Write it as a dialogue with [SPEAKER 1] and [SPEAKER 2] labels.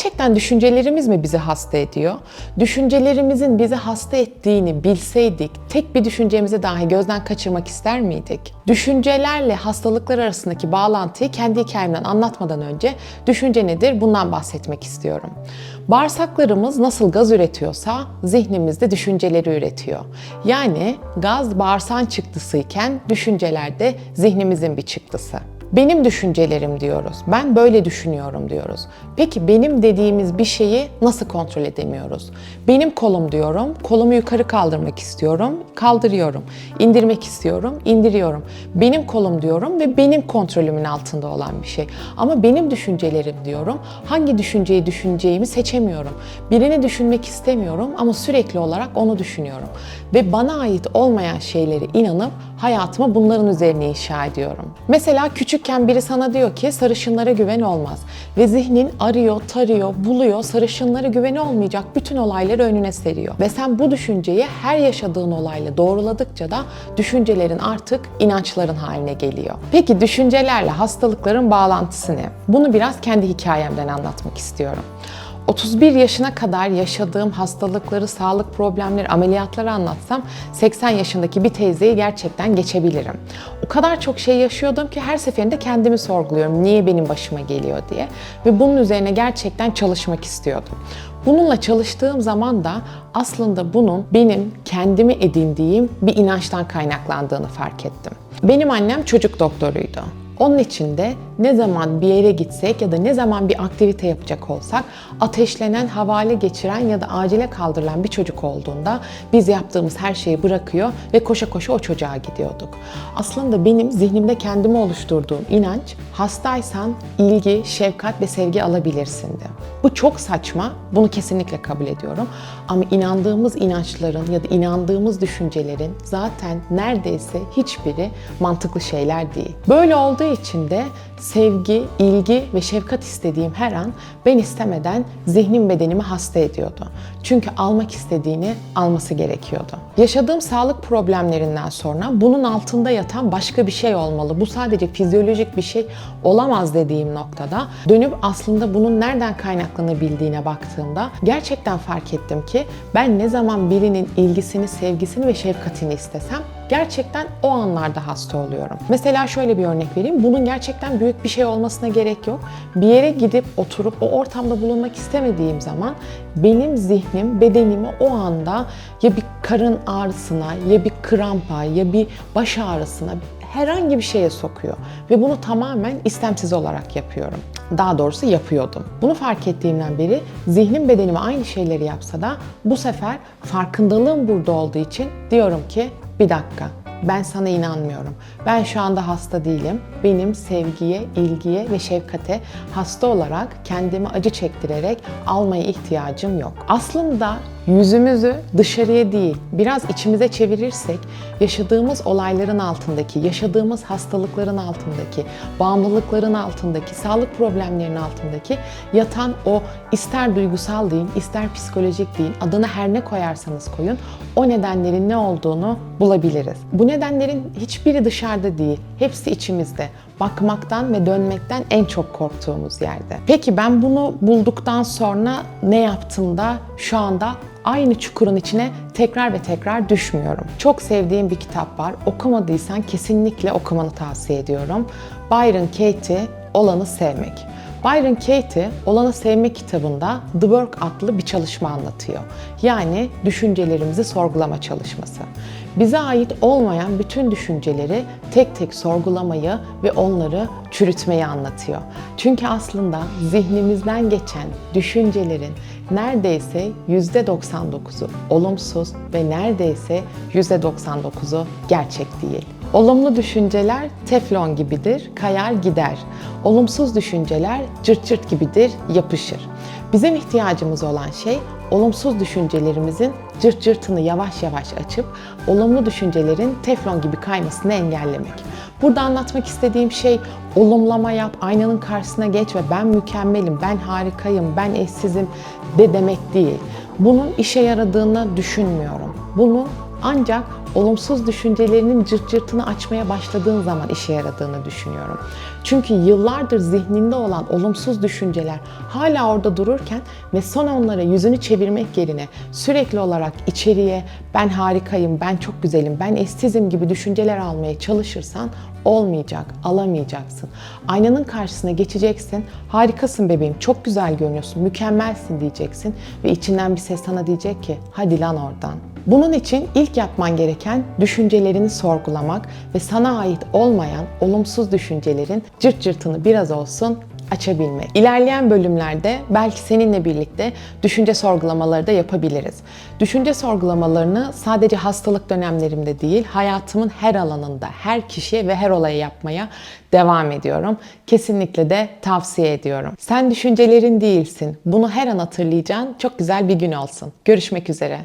[SPEAKER 1] Gerçekten düşüncelerimiz mi bizi hasta ediyor? Düşüncelerimizin bizi hasta ettiğini bilseydik tek bir düşüncemizi dahi gözden kaçırmak ister miydik? Düşüncelerle hastalıklar arasındaki bağlantıyı kendi hikayemden anlatmadan önce düşünce nedir bundan bahsetmek istiyorum. Bağırsaklarımız nasıl gaz üretiyorsa zihnimiz de düşünceleri üretiyor. Yani gaz bağırsağın çıktısıyken düşünceler de zihnimizin bir çıktısı. Benim düşüncelerim diyoruz. Ben böyle düşünüyorum diyoruz. Peki benim dediğimiz bir şeyi nasıl kontrol edemiyoruz? Benim kolum diyorum. Kolumu yukarı kaldırmak istiyorum. Kaldırıyorum. İndirmek istiyorum. indiriyorum. Benim kolum diyorum ve benim kontrolümün altında olan bir şey. Ama benim düşüncelerim diyorum. Hangi düşünceyi düşüneceğimi seçemiyorum. Birini düşünmek istemiyorum ama sürekli olarak onu düşünüyorum. Ve bana ait olmayan şeyleri inanıp hayatımı bunların üzerine inşa ediyorum. Mesela küçükken biri sana diyor ki sarışınlara güven olmaz. Ve zihnin arıyor, tarıyor, buluyor, sarışınlara güven olmayacak bütün olayları önüne seriyor. Ve sen bu düşünceyi her yaşadığın olayla doğruladıkça da düşüncelerin artık inançların haline geliyor. Peki düşüncelerle hastalıkların bağlantısı ne? Bunu biraz kendi hikayemden anlatmak istiyorum. 31 yaşına kadar yaşadığım hastalıkları, sağlık problemleri, ameliyatları anlatsam 80 yaşındaki bir teyzeyi gerçekten geçebilirim. O kadar çok şey yaşıyordum ki her seferinde kendimi sorguluyorum. Niye benim başıma geliyor diye. Ve bunun üzerine gerçekten çalışmak istiyordum. Bununla çalıştığım zaman da aslında bunun benim kendimi edindiğim bir inançtan kaynaklandığını fark ettim. Benim annem çocuk doktoruydu. Onun için de ne zaman bir yere gitsek ya da ne zaman bir aktivite yapacak olsak ateşlenen, havale geçiren ya da acile kaldırılan bir çocuk olduğunda biz yaptığımız her şeyi bırakıyor ve koşa koşa o çocuğa gidiyorduk. Aslında benim zihnimde kendime oluşturduğum inanç hastaysan ilgi, şefkat ve sevgi alabilirsindi. Bu çok saçma, bunu kesinlikle kabul ediyorum. Ama inandığımız inançların ya da inandığımız düşüncelerin zaten neredeyse hiçbiri mantıklı şeyler değil. Böyle olduğu için de sevgi, ilgi ve şefkat istediğim her an ben istemeden zihnim bedenimi hasta ediyordu. Çünkü almak istediğini alması gerekiyordu. Yaşadığım sağlık problemlerinden sonra bunun altında yatan başka bir şey olmalı. Bu sadece fizyolojik bir şey olamaz dediğim noktada dönüp aslında bunun nereden kaynaklanabildiğine baktığımda gerçekten fark ettim ki ben ne zaman birinin ilgisini, sevgisini ve şefkatini istesem gerçekten o anlarda hasta oluyorum. Mesela şöyle bir örnek vereyim. Bunun gerçekten büyük bir şey olmasına gerek yok. Bir yere gidip oturup o ortamda bulunmak istemediğim zaman benim zihnim bedenimi o anda ya bir karın ağrısına ya bir krampa ya bir baş ağrısına herhangi bir şeye sokuyor ve bunu tamamen istemsiz olarak yapıyorum. Daha doğrusu yapıyordum. Bunu fark ettiğimden beri zihnim bedenime aynı şeyleri yapsa da bu sefer farkındalığım burada olduğu için diyorum ki bir dakika ben sana inanmıyorum. Ben şu anda hasta değilim. Benim sevgiye, ilgiye ve şefkate hasta olarak kendimi acı çektirerek almaya ihtiyacım yok. Aslında yüzümüzü dışarıya değil, biraz içimize çevirirsek yaşadığımız olayların altındaki, yaşadığımız hastalıkların altındaki, bağımlılıkların altındaki, sağlık problemlerinin altındaki yatan o ister duygusal deyin, ister psikolojik deyin, adını her ne koyarsanız koyun, o nedenlerin ne olduğunu bulabiliriz. Bu nedenlerin hiçbiri dışarıda değil, hepsi içimizde. Bakmaktan ve dönmekten en çok korktuğumuz yerde. Peki ben bunu bulduktan sonra ne yaptım da şu anda aynı çukurun içine tekrar ve tekrar düşmüyorum. Çok sevdiğim bir kitap var. Okumadıysan kesinlikle okumanı tavsiye ediyorum. Byron Katie Olanı Sevmek. Byron Katie Olanı Sevmek kitabında The Work adlı bir çalışma anlatıyor. Yani düşüncelerimizi sorgulama çalışması. Bize ait olmayan bütün düşünceleri tek tek sorgulamayı ve onları çürütmeyi anlatıyor. Çünkü aslında zihnimizden geçen düşüncelerin neredeyse %99'u olumsuz ve neredeyse %99'u gerçek değil. Olumlu düşünceler teflon gibidir, kayar gider. Olumsuz düşünceler cırt cırt gibidir, yapışır. Bizim ihtiyacımız olan şey olumsuz düşüncelerimizin cırt cırtını yavaş yavaş açıp olumlu düşüncelerin teflon gibi kaymasını engellemek. Burada anlatmak istediğim şey olumlama yap, aynanın karşısına geç ve ben mükemmelim, ben harikayım, ben eşsizim de demek değil. Bunun işe yaradığını düşünmüyorum. Bunu Ancak olumsuz düşüncelerinin cırt cırtını açmaya başladığın zaman işe yaradığını düşünüyorum. Çünkü yıllardır zihninde olan olumsuz düşünceler hala orada dururken ve sonra onlara yüzünü çevirmek yerine sürekli olarak içeriye ben harikayım, ben çok güzelim, ben estizim gibi düşünceler almaya çalışırsan olmayacak, alamayacaksın. Aynanın karşısına geçeceksin, harikasın bebeğim, çok güzel görünüyorsun, mükemmelsin diyeceksin ve içinden bir ses sana diyecek ki hadi lan oradan. Bunun için ilk yapman gereken düşüncelerini sorgulamak ve sana ait olmayan olumsuz düşüncelerin cırt cırtını biraz olsun açabilmek. İlerleyen bölümlerde belki seninle birlikte düşünce sorgulamaları da yapabiliriz. Düşünce sorgulamalarını sadece hastalık dönemlerimde değil, hayatımın her alanında, her kişiye ve her olaya yapmaya devam ediyorum. Kesinlikle de tavsiye ediyorum. Sen düşüncelerin değilsin. Bunu her an hatırlayacağın çok güzel bir gün olsun. Görüşmek üzere.